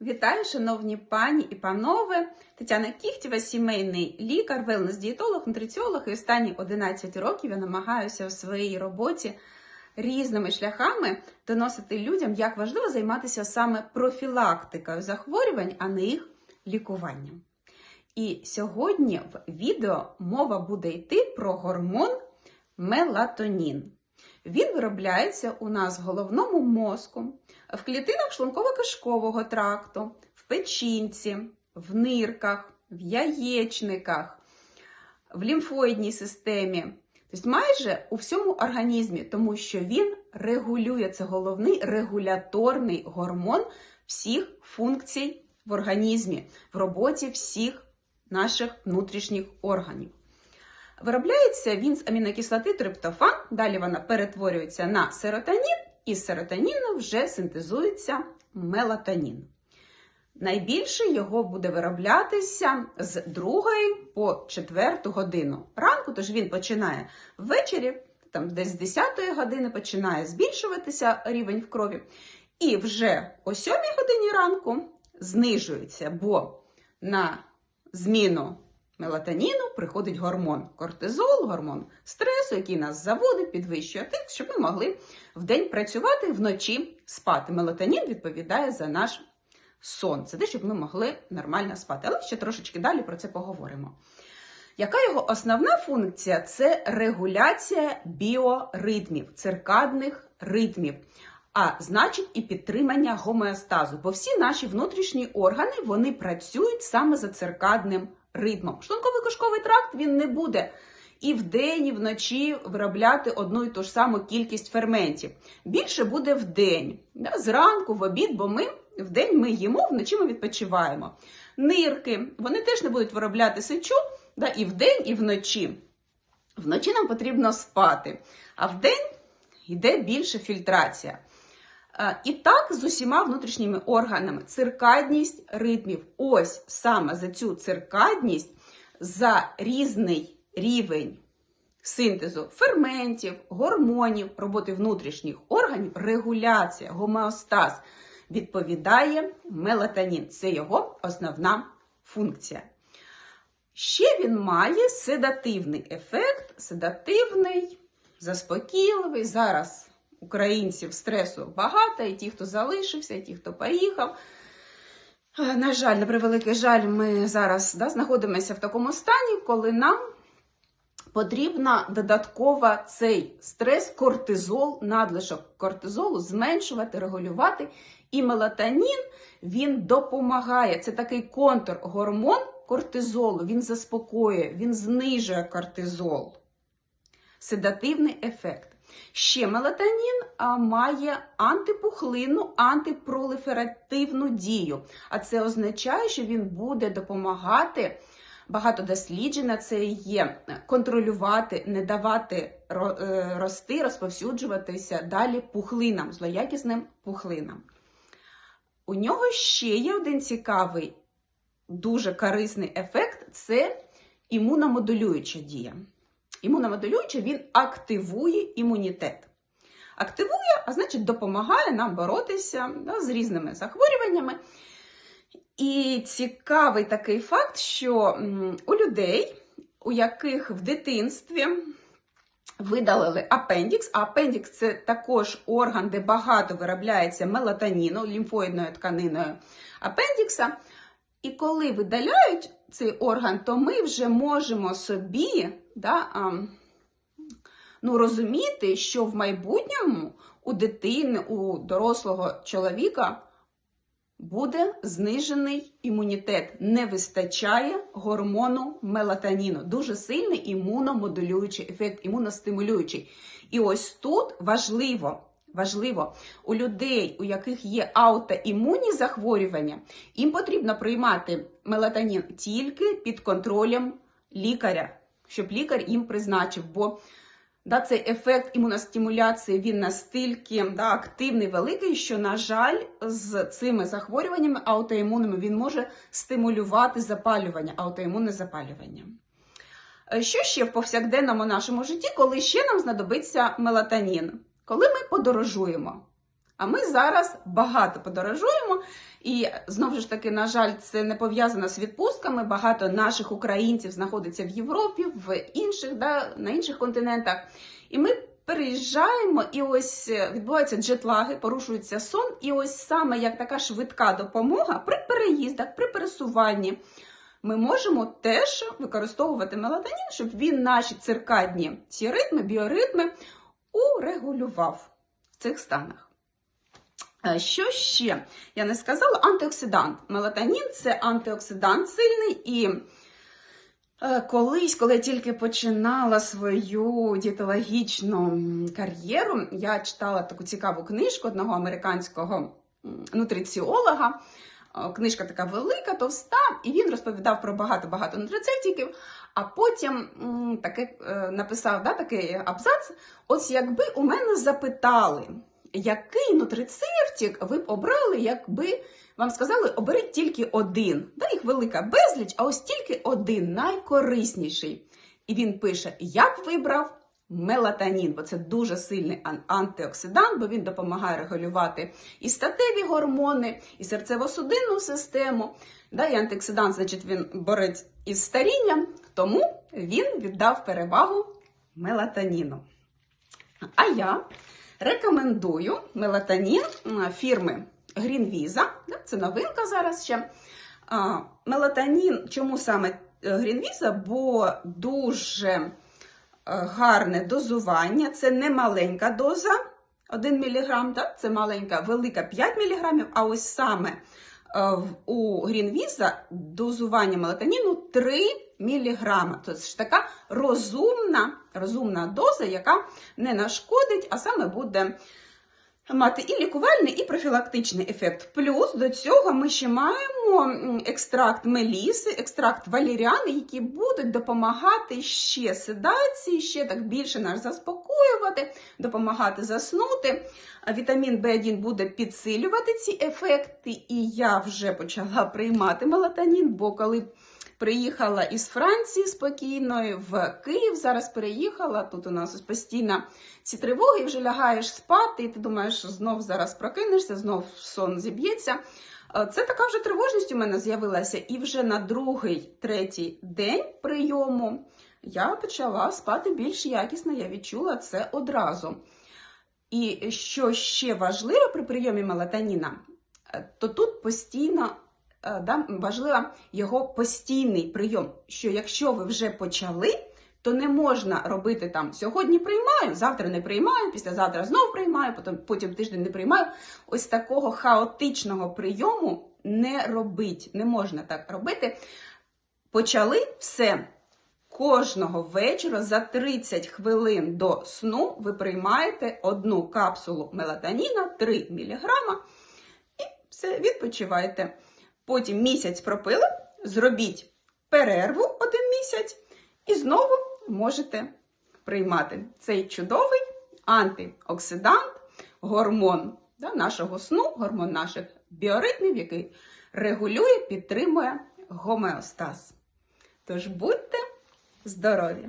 Вітаю, шановні пані і панове. Тетяна Кіхтєва, сімейний лікар, велнес-дієтолог, нутриціолог. І останні 11 років я намагаюся у своїй роботі різними шляхами доносити людям, як важливо займатися саме профілактикою захворювань, а не їх лікуванням. І сьогодні в відео мова буде йти про гормон мелатонін. Він виробляється у нас в головному мозку, в клітинах шлунково-кишкового тракту, в печінці, в нирках, в яєчниках, в лімфоїдній системі. Тобто майже у всьому організмі, тому що він регулює це головний регуляторний гормон всіх функцій в організмі, в роботі всіх наших внутрішніх органів. Виробляється він з амінокислоти триптофан, далі вона перетворюється на серотонін, і з серотоніну вже синтезується мелатонін. Найбільше його буде вироблятися з 2 по 4 годину ранку, тож він починає ввечері, там десь з 10 години починає збільшуватися рівень в крові. І вже о 7 годині ранку знижується, бо на зміну мелатоніну приходить гормон кортизол, гормон стресу, який нас заводить, підвищує тиск, щоб ми могли вдень працювати, вночі спати. Мелатонін відповідає за наш сон. Це те, щоб ми могли нормально спати. Але ще трошечки далі про це поговоримо. Яка його основна функція? Це регуляція біоритмів, циркадних ритмів. А значить, і підтримання гомеостазу, бо всі наші внутрішні органи вони працюють саме за циркадним ритмом. Шлунковий кишковий тракт він не буде і вдень, і вночі виробляти одну і ту ж саму кількість ферментів. Більше буде вдень, да, зранку, в обід, бо ми вдень ми їмо, вночі ми відпочиваємо. Нирки вони теж не будуть виробляти сечу да, і вдень, і вночі. Вночі нам потрібно спати, а вдень йде більше фільтрація. І так з усіма внутрішніми органами циркадність ритмів. Ось саме за цю циркадність, за різний рівень синтезу ферментів, гормонів, роботи внутрішніх органів, регуляція, гомеостаз відповідає мелатонін. Це його основна функція. Ще він має седативний ефект, седативний, заспокійливий. Зараз українців стресу багато, і ті, хто залишився, і ті, хто поїхав. На жаль, на превеликий жаль, ми зараз да, знаходимося в такому стані, коли нам потрібно додатково цей стрес, кортизол, надлишок кортизолу зменшувати, регулювати. І мелатонін він допомагає. Це такий контргормон кортизолу, він заспокоює, він знижує кортизол. Седативний ефект. Ще мелатонін має антипухлинну, антипролиферативну дію. А це означає, що він буде допомагати, багато досліджень на це є, контролювати, не давати рости, розповсюджуватися далі пухлинам, злоякісним пухлинам. У нього ще є один цікавий, дуже корисний ефект це імуномодулююча дія. Імуномодулюючий він активує імунітет. Активує, а значить, допомагає нам боротися да, з різними захворюваннями. І цікавий такий факт, що у людей, у яких в дитинстві видалили апендікс, а апендікс це також орган, де багато виробляється мелатоніну, лімфоїдною тканиною апендікса. І коли видаляють цей орган, то ми вже можемо собі да, а, ну, розуміти, що в майбутньому у дитини, у дорослого чоловіка буде знижений імунітет. Не вистачає гормону мелатоніну. Дуже сильний імуномодулюючий ефект, імуностимулюючий. І ось тут важливо. Важливо, у людей, у яких є аутоімунні захворювання, їм потрібно приймати мелатонін тільки під контролем лікаря, щоб лікар їм призначив. Бо да, цей ефект імуностимуляції він настільки да, активний, великий, що, на жаль, з цими захворюваннями аутоімунними він може стимулювати запалювання, аутоімунне запалювання. Що ще в повсякденному нашому житті, коли ще нам знадобиться мелатонін? Коли ми подорожуємо, А ми зараз багато подорожуємо, і знову ж таки, на жаль, це не пов'язано з відпустками. Багато наших українців знаходиться в Європі, в інших, да, на інших континентах. І ми переїжджаємо, і ось е, відбуваються джетлаги, порушується сон. І ось саме як така швидка допомога при переїздах, при пересуванні. Ми можемо теж використовувати мелатонін, щоб він наші циркадні ці ритми, біоритми урегулював в цих станах. Е, Що ще? Я не сказала антиоксидант. Мелатонін це антиоксидант сильний і. Е, Колись, коли я тільки починала свою дієтологічну кар'єру, я читала таку цікаву книжку одного американського нутриціолога. Е, Книжка така велика, товста, і він розповідав про багато-багато нутрицептиків, а потім таке, е, написав да, такий абзац. Ось якби у мене запитали, який нутрицептик ви б обрали, якби вам сказали, оберіть тільки один. Да, їх велика безліч, а ось тільки один найкорисніший. І він пише: Я б вибрав мелатонін, бо це дуже сильний антиоксидант, бо він допомагає регулювати і статеві гормони, і серцево-судинну систему. Да, і антиоксидант, значить, він борець із старінням, тому він віддав перевагу мелатоніну. А я рекомендую мелатонін фірми Greenvisa. Да, Це новинка зараз ще. А, Мелатонін, чому саме е, Greenvisa? Бо дуже гарне дозування, це не маленька доза 1 мг, да? це маленька, велика 5 мг, а ось саме е, у Грінвіза дозування мелатоніну 3 мг. Тобто така розумна, розумна доза, яка не нашкодить, а саме буде мати і лікувальний, і профілактичний ефект. Плюс до цього ми ще маємо екстракт меліси, екстракт валіріани, які будуть допомагати ще седації, ще так більше нас заспокоювати, допомагати заснути. Вітамін В1 буде підсилювати ці ефекти, і я вже почала приймати мелатонін, бо коли приїхала із Франції спокійно в Київ, зараз переїхала. Тут у нас постійно ці тривоги, вже лягаєш спати, і ти думаєш, знов зараз прокинешся, знов сон зіб'ється. Е, Це така вже тривожність у мене з'явилася, і вже на другий, третій день прийому я почала спати більш якісно, я відчула це одразу. І що ще важливо при прийомі мелатоніна, е, то тут постійно да, важливо його постійний прийом. Що якщо ви вже почали, то не можна робити там сьогодні приймаю, завтра не приймаю, післязавтра знов приймаю, потім, потім тиждень не приймаю. Ось такого хаотичного прийому не робить. Не можна так робити. Почали все. Кожного вечора за 30 хвилин до сну ви приймаєте одну капсулу мелатоніна 3 мг і все, відпочивайте. Потім місяць пропили, зробіть перерву один місяць і знову можете приймати цей чудовий антиоксидант, гормон да, нашого сну, гормон наших біоритмів, який регулює, підтримує гомеостаз. Тож будьте здорові!